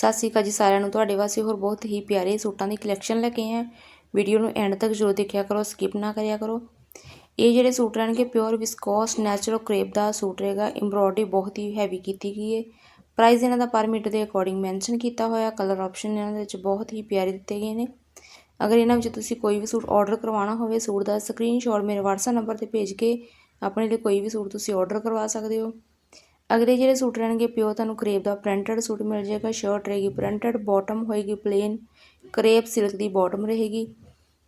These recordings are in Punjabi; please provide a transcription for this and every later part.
ਸਤਿ ਸ਼੍ਰੀ ਅਕਾਲ ਜੀ ਸਾਰਿਆਂ ਨੂੰ। ਤੁਹਾਡੇ ਵਾਸਤੇ ਹੋਰ ਬਹੁਤ ਹੀ ਪਿਆਰੇ ਸੂਟਾਂ ਦੀ ਕਲੈਕਸ਼ਨ ਲੈ ਕੇ ਆਏ ਹਾਂ। ਵੀਡੀਓ ਨੂੰ ਐਂਡ ਤੱਕ ਜ਼ਰੂਰ ਦੇਖਿਆ ਕਰੋ ਸਕਿਪ ਨਾ ਕਰਿਆ ਕਰੋ। ਇਹ ਜਿਹੜੇ ਸੂਟ ਰਹਿਣਗੇ ਪਿਓਰ ਵਿਸਕੋਸ ਨੈਚੁਰਲ ਕਰੇਪ ਦਾ ਸੂਟ ਰਹੇਗਾ। ਐਮਬ੍ਰੋਇਡਰੀ ਬਹੁਤ ਹੀ ਹੈਵੀ ਕੀਤੀ ਗਈ ਹੈ। ਪ੍ਰਾਈਸ ਇਹਨਾਂ ਦਾ ਪਰ ਮੀਟਰ ਦੇ ਅਕੋਰਡਿੰਗ ਮੈਂਸ਼ਨ ਕੀਤਾ ਹੋਇਆ। ਕਲਰ ਆਪਸ਼ਨ ਇਹਨਾਂ ਦੇ ਵਿੱਚ ਬਹੁਤ ਹੀ ਪਿਆਰੇ ਦਿੱਤੇ ਗਏ ਨੇ। ਅਗਰ ਇਹਨਾਂ ਵਿੱਚ ਤੁਸੀਂ ਕੋਈ ਵੀ ਸੂਟ ਆਰਡਰ ਕਰਵਾਉਣਾ ਹੋਵੇ, ਸੂਟ ਦਾ ਸਕਰੀਨਸ਼ਾਟ ਮੇਰੇ WhatsApp ਨੰਬਰ ਤੇ ਭੇਜ ਕੇ ਆਪਣੇ ਲਈ ਕੋਈ ਵੀ ਸੂਟ ਤੁਸੀਂ ਆਰਡਰ ਕਰਵਾ ਸਕਦੇ ਹੋ। ਅਗਲੇ ਜਿਹੜੇ ਸੂਟ ਰਹਿਣਗੇ, ਪਿਓ ਤੁਹਾਨੂੰ ਕਰੇਪ ਦਾ ਪ੍ਰਿੰਟਡ ਸੂਟ ਮਿਲ ਜਾਏਗਾ, ਸ਼ਰਟ ਰਹੇਗੀ ਪ੍ਰਿੰਟਡ ਬਾਟਮ ਹੋਏਗੀ ਪਲੇਨ ਕਰੇਪ ਸਿਲਕ ਦੀ ਬਾਟਮ ਰਹੇਗੀ।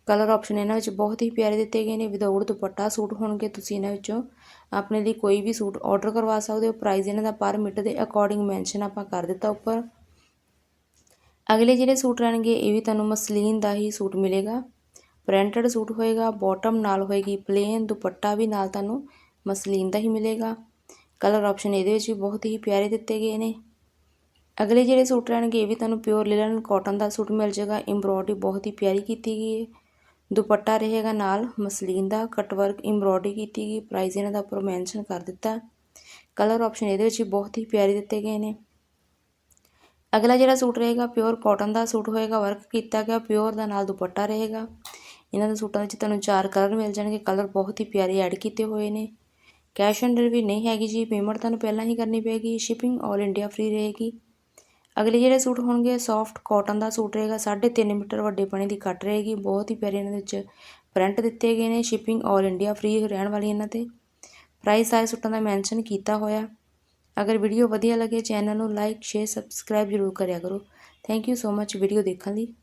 ਕਲਰ ਆਪਸ਼ਨ ਇਹਨਾਂ ਵਿੱਚ ਬਹੁਤ ਹੀ ਪਿਆਰੇ ਦਿੱਤੇ ਗਏ ਨੇ ਵਿਦਆਊਟ ਦੁਪੱਟਾ ਸੂਟ ਹੋਣਗੇ, ਤੁਸੀਂ ਇਹਨਾਂ ਵਿੱਚੋਂ ਆਪਣੇ ਲਈ ਕੋਈ ਵੀ ਸੂਟ ਆਰਡਰ ਕਰਵਾ ਸਕਦੇ ਹੋ। ਪ੍ਰਾਈਸ ਇਹਨਾਂ ਦਾ ਪਰ ਮੀਟਰ ਦੇ ਅਕੋਰਡਿੰਗ ਮੈਂਸ਼ਨ ਆਪਾਂ ਕਰ ਦਿੱਤਾ ਉੱਪਰ। ਅਗਲੇ ਜਿਹੜੇ ਸੂਟ ਰਹਿਣਗੇ, ਇਹ ਵੀ ਤੁਹਾਨੂੰ ਮਸਲੀਨ ਦਾ ਹੀ ਸੂਟ ਮਿਲੇਗਾ। ਪ੍ਰਿੰਟਡ ਸੂਟ ਹੋਏਗਾ ਬਾਟਮ ਨਾਲ ਹੋਏਗੀ ਪਲੇਨ ਦੁਪੱਟਾ ਵੀ ਨਾਲ ਤੁਹਾਨੂੰ ਮਸਲੀਨ ਦਾ ਹੀ ਮਿਲੇਗਾ। ਕਲਰ ਆਪਸ਼ਨ ਇਹਦੇ ਵਿੱਚ ਵੀ ਬਹੁਤ ਹੀ ਪਿਆਰੇ ਦਿੱਤੇ ਗਏ ਨੇ। ਅਗਲੇ ਜਿਹੜੇ ਸੂਟ ਰਹਿਣਗੇ, ਇਹ ਵੀ ਤੁਹਾਨੂੰ ਪਿਓਰ ਲਿਲਨ ਕਾਟਨ ਦਾ ਸੂਟ ਮਿਲ ਜਾਏਗਾ। ਐਮਬ੍ਰੋਇਡਰੀ ਬਹੁਤ ਹੀ ਪਿਆਰੀ ਕੀਤੀ ਗਈ ਹੈ। ਦੁਪੱਟਾ ਰਹੇਗਾ ਨਾਲ ਮਸਲੀਨ ਦਾ ਕਟ ਵਰਕ ਐਮਬ੍ਰੋਇਡਰੀ ਕੀਤੀ ਗਈ ਪ੍ਰਾਈਸ ਇਹਨਾਂ ਦਾ ਉੱਪਰ ਮੈਂਸ਼ਨ ਕਰ ਦਿੱਤਾ। ਕਲਰ ਆਪਸ਼ਨ ਇਹਦੇ ਵਿੱਚ ਵੀ ਬਹੁਤ ਹੀ ਪਿਆਰੇ ਦਿੱਤੇ ਗਏ ਨੇ। ਅਗਲਾ ਜਿਹੜਾ ਸੂਟ ਰਹੇਗਾ ਪਿਓਰ ਕਾਟਨ ਦਾ ਸੂਟ ਹੋਏਗਾ ਵਰਕ ਕੀਤਾ ਗਿਆ ਪਿਓਰ ਦਾ ਨਾਲ ਦੁਪੱਟਾ ਰਹੇਗਾ। ਇਹਨਾਂ ਦੇ ਸੂਟਾਂ ਵਿੱਚ ਤੁਹਾਨੂੰ ਚਾਰ ਕਲਰ ਮਿਲ ਜਾਣਗੇ। ਕਲਰ ਬਹੁਤ ਹੀ ਪਿਆਰੇ ਐਡ ਕੀਤੇ ਹੋਏ ਨੇ। ਕੈਸ਼ ਔਨ ਡਿਲੀਵਰੀ ਨਹੀਂ ਹੈਗੀ ਜੀ, ਪੇਮੈਂਟ ਤੁਹਾਨੂੰ ਪਹਿਲਾਂ ਹੀ ਕਰਨੀ ਪਏਗੀ, ਸ਼ਿਪਿੰਗ ਆਲ ਇੰਡੀਆ ਫ੍ਰੀ ਰਹੇਗੀ। ਅਗਲੇ ਜਿਹੜੇ ਸੂਟ ਹੋਣਗੇ ਸੌਫਟ ਕਾਟਨ ਦਾ ਸੂਟ ਰਹੇਗਾ 3.5 ਮੀਟਰ ਵੱਡੇ ਪਣੇ ਦੀ ਕੱਟ ਰਹੇਗੀ, ਬਹੁਤ ਹੀ ਪਿਆਰੇ ਇਹਨਾਂ ਦੇ ਵਿੱਚ ਪ੍ਰਿੰਟ ਦਿੱਤੇ ਗਏ ਨੇ ਸ਼ਿਪਿੰਗ ਆਲ ਇੰਡੀਆ ਫ੍ਰੀ ਰਹਿਣ ਵਾਲੀ ਇਹਨਾਂ ਤੇ। ਪ੍ਰਾਈਸ ਸਾਰੇ ਸੂਟਾਂ ਦਾ ਮੈਂਸ਼ਨ ਕੀਤਾ ਹੋਇਆ। ਅਗਰ ਵੀਡੀਓ ਵਧੀਆ ਲੱਗੇ ਚੈਨਲ ਨੂੰ ਲਾਈਕ ਸ਼ੇਅਰ ਸਬਸਕ੍ਰਾਈਬ ਜ਼ਰੂਰ ਕਰਿਆ ਕਰੋ। Thank you so much video ਦੇਖਣ ਲਈ।